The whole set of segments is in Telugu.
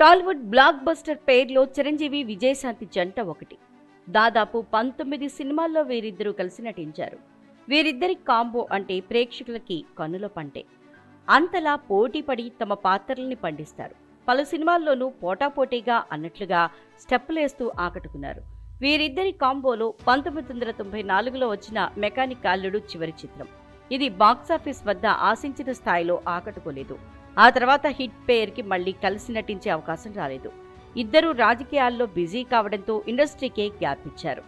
టాలీవుడ్ బ్లాక్ బస్టర్ పేర్లో చిరంజీవి విజయశాంతి జంట ఒకటి. దాదాపు పంతొమ్మిది సినిమాల్లో వీరిద్దరూ కలిసి నటించారు. వీరిద్దరి కాంబో అంటే ప్రేక్షకులకి కన్నుల పంటే. అంతలా పోటీపడి తమ పాత్రల్ని పండిస్తారు. పలు సినిమాల్లోనూ పోటాపోటీగా అన్నట్లుగా స్టెప్పులేస్తూ ఆకట్టుకున్నారు. వీరిద్దరి కాంబోలో పంతొమ్మిది వందల తొంభై నాలుగులో వచ్చిన మెకానిక్ అల్లుడు చివరి చిత్రం. ఇది బాక్సాఫీస్ వద్ద ఆశించిన స్థాయిలో ఆకట్టుకోలేదు. ఆ తర్వాత హిట్ పేర్కి మళ్ళీ కలిసి నటించే అవకాశం రాలేదు. ఇద్దరూ రాజకీయాల్లో బిజీ కావడంతో ఇండస్ట్రీకే గ్యాప్ ఇచ్చారు.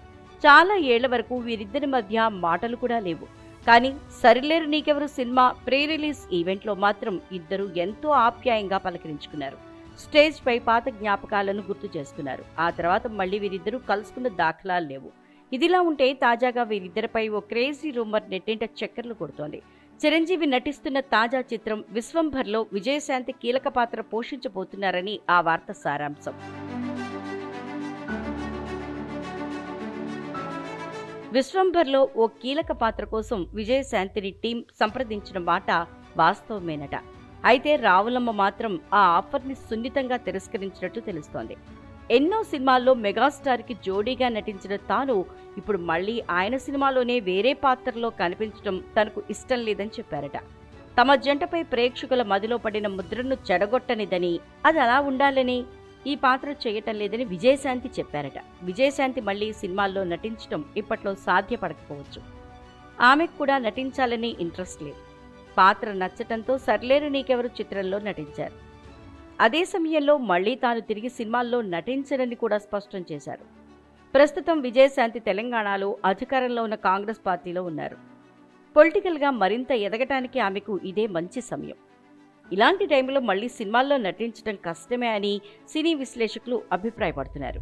చాలా ఏళ్ళ వరకు వీరిద్దరి మధ్య మాటలు కూడా లేవు. కానీ సరిలేరు నీకెవరు సినిమా ప్రీ రిలీజ్ ఈవెంట్లో మాత్రం ఇద్దరు ఎంతో ఆప్యాయంగా పలకరించుకున్నారు. స్టేజ్ పై పాత జ్ఞాపకాలను గుర్తు చేసుకున్నారు. ఆ తర్వాత మళ్ళీ వీరిద్దరూ కలుసుకున్న దాఖలాలు లేవు. ఇదిలా ఉంటే తాజాగా వీరిద్దరిపై ఓ క్రేజీ రూమర్ నెట్టింట చక్కర్లు కొడుతోంది. చిరంజీవి నటిస్తున్న తాజా చిత్రం విశ్వంభర్లో విజయశాంతి కీలక పాత్ర పోషించబోతున్నారని ఆ వార్త సారాంశం. విశ్వంభర్లో ఓ కీలక పాత్ర కోసం విజయశాంతిని టీం సంప్రదించిన మాట వాస్తవమేనట. అయితే రావులమ్మ మాత్రం ఆ ఆఫర్ని సున్నితంగా తిరస్కరించినట్టు తెలుస్తోంది. ఎన్నో సినిమాల్లో మెగాస్టార్కి జోడీగా నటించిన తాను ఇప్పుడు మళ్ళీ ఆయన సినిమాలోనే వేరే పాత్రలో కనిపించడం తనకు ఇష్టం లేదని చెప్పారట. తమ జంటపై ప్రేక్షకుల మదిలో పడిన ముద్రను చెడగొట్టనిదని అది అలా ఉండాలని ఈ పాత్ర చేయటం లేదని విజయశాంతి చెప్పారట. విజయశాంతి మళ్ళీ సినిమాల్లో నటించడం ఇప్పట్లో సాధ్యపడకపోవచ్చు. ఆమెకు కూడా నటించాలని ఇంట్రెస్ట్ లేదు. పాత్ర నచ్చటంతో సర్లేరు నీకెవరు చిత్రంలో నటించారు. అదే సమయంలో మళ్ళీ తాను తిరిగి సినిమాల్లో నటించడని కూడా స్పష్టం చేశారు. ప్రస్తుతం విజయశాంతి తెలంగాణలో అధికారంలో ఉన్న కాంగ్రెస్ పార్టీలో ఉన్నారు. పొలిటికల్గా మరింత ఎదగటానికి ఆమెకు ఇదే మంచి సమయం. ఇలాంటి టైంలో మళ్ళీ సినిమాల్లో నటించడం కష్టమే అని సినీ విశ్లేషకులు అభిప్రాయపడుతున్నారు.